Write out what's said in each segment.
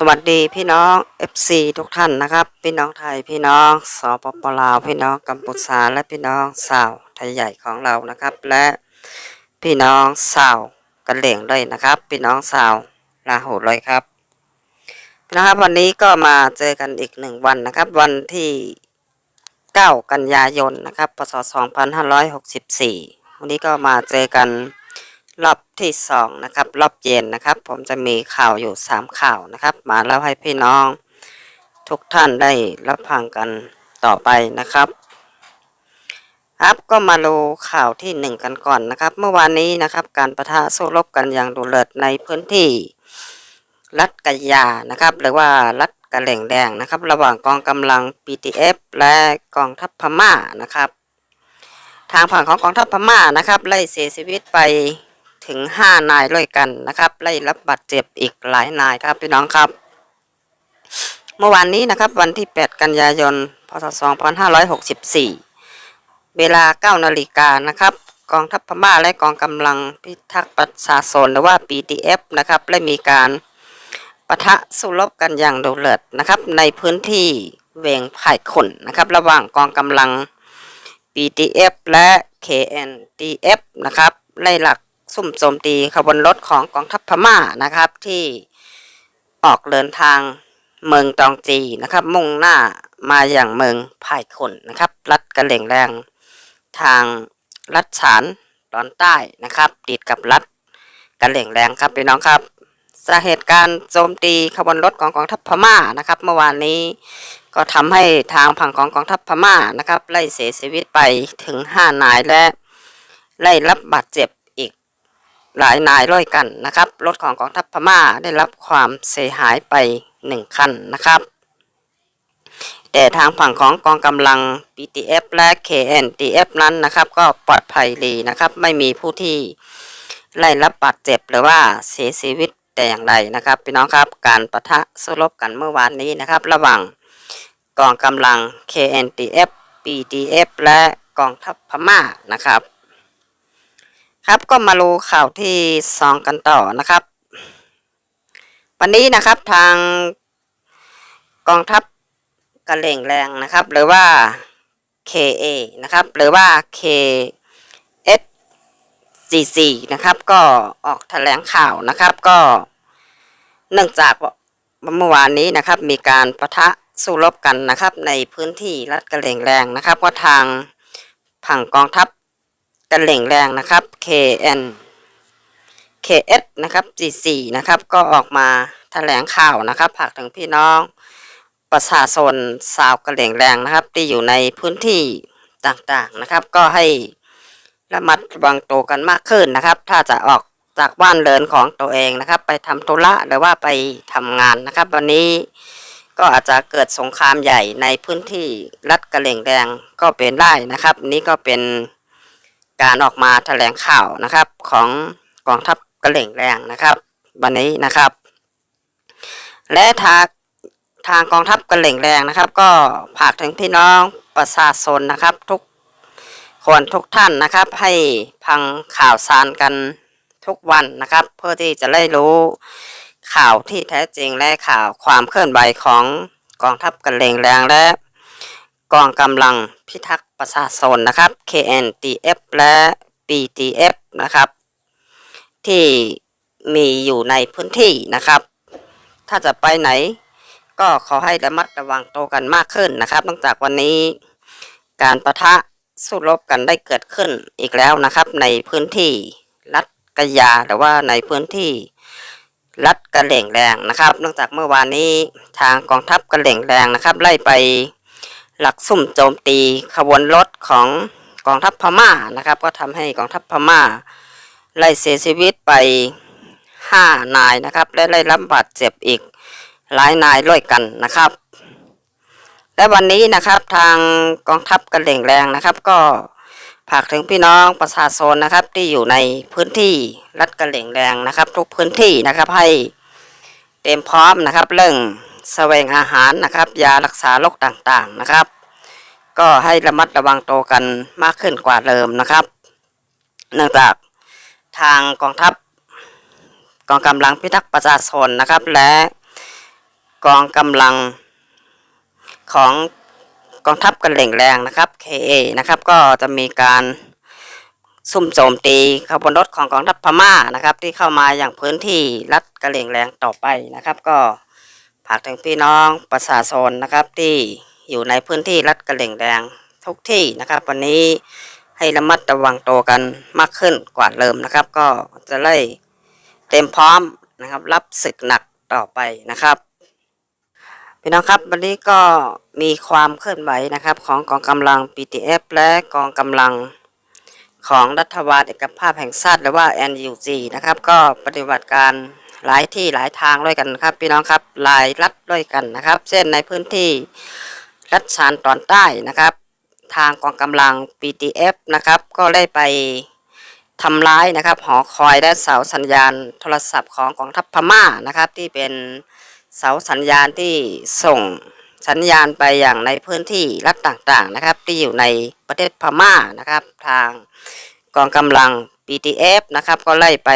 สวัสดีพี่น้อง FC ทุกท่านนะครับ พี่น้องไทยพี่น้องสปปลาวพี่น้องกัมพูชาและพี่น้องสาวไทยใหญ่ของเรานะครับ และพี่น้องสาวกันเหลี่ยงด้วยนะครับ พี่น้องสาวลาหูเลยครับพี่น้องครับวันนี้ก็มาเจอกันอีกหนึ่งวันนะครับ วันที่9กันยายนนะครับพศ2564 วันนี้ก็มาเจอกัน รอบที่สองนะครับ รอบเย็นนะครับ ผมจะมีข่าวอยู่สามข่าวนะครับ มาเล่าให้พี่น้อง ทุกท่านได้รับฟังกันต่อไปนะครับครับก็มาดูข่าวที่หนึ่งกันก่อนนะครับ เมื่อวานนี้นะครับ การประทะสู้รบกันอย่างดุเดือดในพื้นที่รัฐกะยานะครับ หรือว่ารัฐกะเหล่งแดงนะครับ ระหว่างกองกำลัง PTF และกองทัพพม่านะครับ ทางฝั่งของกองทัพพม่านะครับไล่เสียชีวิตไป ถึงห้านายด้วยกันนะครับไล่รับบาดเจ็บอีกหลายนายครับพี่น้องครับ เมื่อวานนี้นะครับวันที่ 8 กันยายน พศ 2564 เวลา 9 นาฬิกานะครับ กองทัพพม่าและกองกำลังพิทักษ์ประชาชนหรือว่า PTF นะครับได้มีการปะทะสู้รบกันอย่างดุเดือดนะครับในพื้นที่เวงไผ่ขนนะครับระหว่างกองกำลัง PTF และ KNDF นะครับไล่หลัก ซุ่มโจมตีขบวนรถของกองทัพพม่านะครับ ที่ออกเดินทางเมืองตองจีนะครับ มุ่งหน้ามาอย่างเมืองไผ่ขนนะครับ รัฐกระเหล่งแรงทางรัฐฉานตอนใต้นะครับ ติดกับรัฐกระเหล่งแรงครับพี่น้องครับสาเหตุการโจมตีขบวนรถของกองทัพพม่านะครับ เมื่อวานนี้ก็ทำให้ทางฝั่งของกองทัพพม่านะครับไล่เสียชีวิตไปถึงห้านายและไล่รับบาดเจ็บ หลายนายร้อยกันนะครับรถของกองทัพพม่าได้รับความเสียหายไปหนึ่งคันนะครับ แต่ทางฝั่งของกองกำลัง PTF และ KNDF นั้นนะครับ ก็ปลอดภัยดีนะครับ ไม่มีผู้ที่ไล่รับบาดเจ็บหรือว่าเสียชีวิตแต่อย่างใดนะครับพี่น้องครับการประทะสู้รบกันเมื่อวานนี้นะครับ ระหว่างกองกำลัง KNDF PDF และกองทัพพม่านะครับ ครับก็มาดูข่าวที่สองกันต่อนะครับ วันนี้นะครับทางกองทัพกระเหล่งแรงนะครับ หรือว่า KA นะครับ หรือว่า KSGC นะครับ ก็ออกแถลงข่าวนะครับ ก็เนื่องจากเมื่อวานนี้นะครับ มีการประทะสู้รบกันนะครับ ในพื้นที่รัฐกระเหล่งแรงนะครับว่าทางผังกองทัพ กะเหล่งแรงนะครับ KN KS นะครับ G4 นะครับ ก็ออกมาแถลงข่าวนะครับผากถึงพี่น้องประชาชนสาวกระเหล่งแรงนะครับ ที่อยู่ในพื้นที่ต่างๆนะครับ ก็ให้ระมัดระวังตัวกันมากขึ้นนะครับ ถ้าจะออกจากบ้านเรือนของตัวเองนะครับ ไปทำธุระหรือว่าไปทำงานนะครับ วันนี้ก็อาจจะเกิดสงครามใหญ่ในพื้นที่รัฐกระเหล่งแดงก็เป็นได้นะครับ นี่ก็เป็น การออกมาแถลงข่าวนะครับ ของกองทัพกระเหล่งแดงนะครับ วันนี้นะครับ และทางทางกองทัพกระเหล่งแดงนะครับ ก็ฝากถึงพี่น้องประชาชนนะครับ ทุกคนทุกท่านนะครับ ให้พังข่าวสารกันทุกวันนะครับ เพื่อที่จะได้รู้ข่าวที่แท้จริงและข่าวความเคลื่อนไหวของกองทัพกระเหล่งแรงและ กองกำลังพิทักษ์ประชาชนนะครับ KNDF และ BTF นะครับ ที่มีอยู่ในพื้นที่นะครับ ถ้าจะไปไหน ก็ขอให้ระมัดระวังตัวกันมากขึ้นนะครับตั้งจากวันนี้การประทะสู้รบกันได้เกิดขึ้นอีกแล้วนะครับ ในพื้นที่รัฐกะยาหรือว่าในพื้นที่รัฐกระเหล่งแรงนะครับเนื่องจากเมื่อวานนี้ทางกองทัพกระเหล่งแรงนะครับ ไล่ไป หลักซุ่มโจมตีขบวนรถของกองทัพพม่านะครับ ก็ทำให้กองทัพพม่า ไล่เสียชีวิตไปห้านายนะครับ และไล่รับบาดเจ็บอีกหลายนายด้วยกันนะครับ และวันนี้นะครับทางกองทัพกระเหล่งแรงนะครับ ก็ฝากถึงพี่น้องประชาชนนะครับที่อยู่ในพื้นที่รัฐกระเหล่งแรงนะครับ ทุกพื้นที่นะครับให้เตรียมพร้อมนะครับเรื่อง แสวงอาหารนะครับ ยารักษาโรคต่างๆนะครับ ก็ให้ระมัดระวังตัวกันมากขึ้นกว่าเดิมนะครับ เนื่องจากทางกองทัพกองกำลังพิทักษ์ประชาชนนะครับ และกองกำลังของกองทัพกันเหล่งแรงนะครับ KA นะครับก็จะมีการซุ่มโจมตีขบวนรถของกองทัพพม่านะครับ ที่เข้ามาอย่างพื้นที่รัฐกระเหล่งแรงต่อไปนะครับ ก็ ฝากถึงพี่น้องประชาชนนะครับที่อยู่ในพื้นที่รัฐกระเหล่งแรงทุกที่นะครับ วันนี้ให้ระมัดระวังตัวกันมากขึ้นกว่าเดิมนะครับ ก็จะได้เต็มพร้อมนะครับ รับศึกหนักต่อไปนะครับพี่น้องครับวันนี้ก็มีความเคลื่อนไหวนะครับ ของกองกำลัง PTF และกองกำลังของรัฐบาลเอกภาพแห่งชาติหรือว่า NUG นะครับ ก็ปฏิบัติการ หลายที่หลายทางด้วยกันครับ พี่น้องครับหลายรัฐด้วยกันนะครับเช่นในพื้นที่รัฐชานตอนใต้นะครับ ทางกองกำลัง PTF นะครับก็ได้ไปทำร้ายนะครับหอคอยและเสาสัญญาณโทรศัพท์ของกองทัพพม่านะครับ ที่เป็นเสาสัญญาณที่ส่งสัญญาณไปอย่างในพื้นที่รัฐต่างๆนะครับ ที่อยู่ในประเทศพม่านะครับ ทางกองกำลัง PTF นะครับ ก็ไล่ไป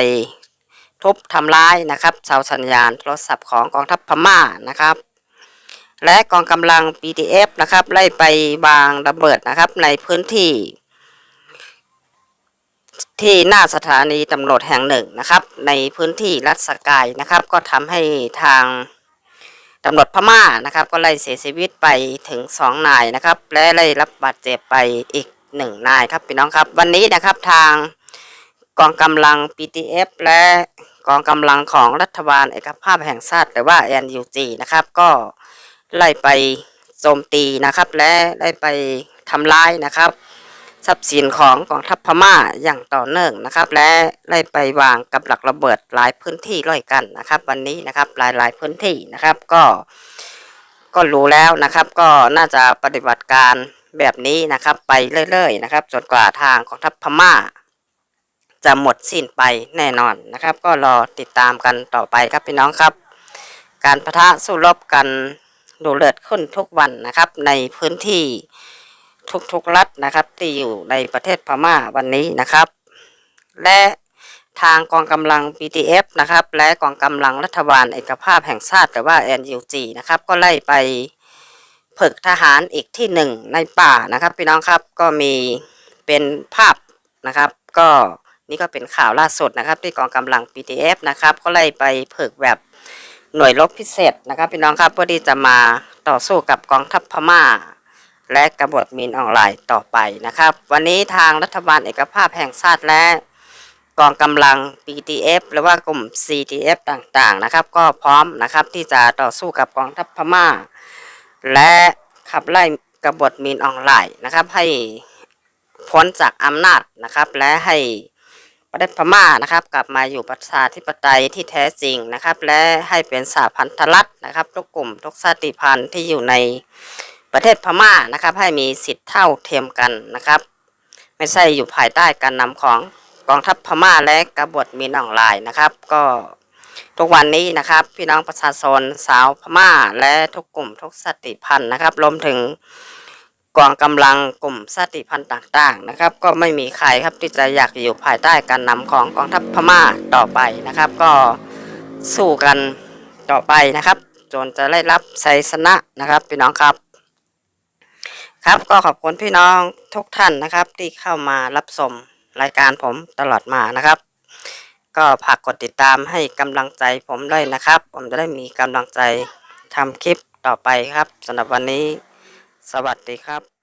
ทุบทำร้ายนะครับเสาสัญญาณโทรศัพท์ของกองทัพพม่านะครับ และกองกำลัง PTF นะครับไล่ไปวางระเบิดนะครับในพื้นที่ ที่หน้าสถานีตำรวจแห่งหนึ่งนะครับ ในพื้นที่รัฐสกายนะครับ ก็ทำให้ทางตำรวจพม่านะครับ ก็ไล่เสียชีวิตไปถึงสองนายนะครับ และไล่รับบาดเจ็บไปอีกหนึ่งนายครับพี่น้องครับ วันนี้นะครับทางกองกำลัง PTF และ กองกำลังของรัฐบาลเอกภาพแห่งชาติหรือว่า NUG นะครับก็ไล่ไปโจมตีนะครับ และได้ไปทำร้ายนะครับ ทรัพย์สินของกองทัพพม่าอย่างต่อเนื่องนะครับ และไล่ไปวางกับหลักระเบิดหลายพื้นที่ร่อยกันนะครับ วันนี้นะครับหลายหลายพื้นที่นะครับก็ก็รู้แล้วนะครับ ก็น่าจะปฏิบัติการแบบนี้นะครับ ไปเรื่อยๆนะครับจนกว่าทางกองทัพพม่า จะหมดสิ้นไปแน่นอนนะครับ ก็รอติดตามกันต่อไปครับพี่น้องครับ การประทะสู้รบกันดูเลือดขึ้นทุกวันนะครับ ในพื้นที่ทุกๆรัฐนะครับ ที่อยู่ในประเทศพม่าวันนี้นะครับ และทางกองกำลัง PTF นะครับ และกองกำลังรัฐบาลเอกภาพแห่งชาติหรือว่า NUG นะครับ ก็ไล่ไปฝึกทหารอีกที่หนึ่งในป่านะครับ พี่น้องครับก็มีเป็นภาพนะครับ ก็ นี่ก็เป็นข่าวล่าสุดนะครับที่กองกำลัง PTF นะครับก็ไล่ไปฝึกแบบหน่วยรบพิเศษนะครับพี่น้องครับเพื่อที่จะมาต่อสู้กับกองทัพพม่า และกบฏมินออนไลน์ต่อไปนะครับ วันนี้ทางรัฐบาลเอกภาพแห่งชาติและกองกำลัง PTF หรือว่ากลุ่ม CTF ต่างๆนะครับ ก็พร้อมนะครับที่จะต่อสู้กับกองทัพพม่า และขับไล่กบฏมินออนไลน์นะครับ ให้พ้นจากอำนาจนะครับ และให้ ประเทศพม่านะครับ กลับมาอยู่ประชาธิปไตยที่แท้จริงนะครับ และให้เป็นสหพันธรัฐนะครับ ทุกกลุ่มทุกชาติพันธุ์ที่อยู่ในประเทศพม่านะครับ ให้มีสิทธิ์เท่าเทียมกันนะครับ ไม่ใช่อยู่ภายใต้การนำของกองทัพพม่าและกบฏมินออนไลน์นะครับ ก็ทุกวันนี้นะครับ พี่น้องประชาชนสาวพม่า และทุกกลุ่มทุกสติพันธุ์นะครับรวมถึง กองกำลังกลุ่มสติพันธุ์ต่างๆนะครับ ก็ไม่มีใครครับที่จะอยากอยู่ภายใต้การนำของกองทัพพม่าต่อไปนะครับ ก็สู้กันต่อไปนะครับ จนจะได้รับชัยชนะนะครับพี่น้องครับ ครับก็ขอบคุณพี่น้องทุกท่านนะครับ ที่เข้ามารับชมรายการผมตลอดมานะครับ ก็ฝากกดติดตามให้กำลังใจผมด้วยนะครับ ผมจะได้มีกำลังใจทำคลิปต่อไปครับสำหรับวันนี้ สวัสดีครับ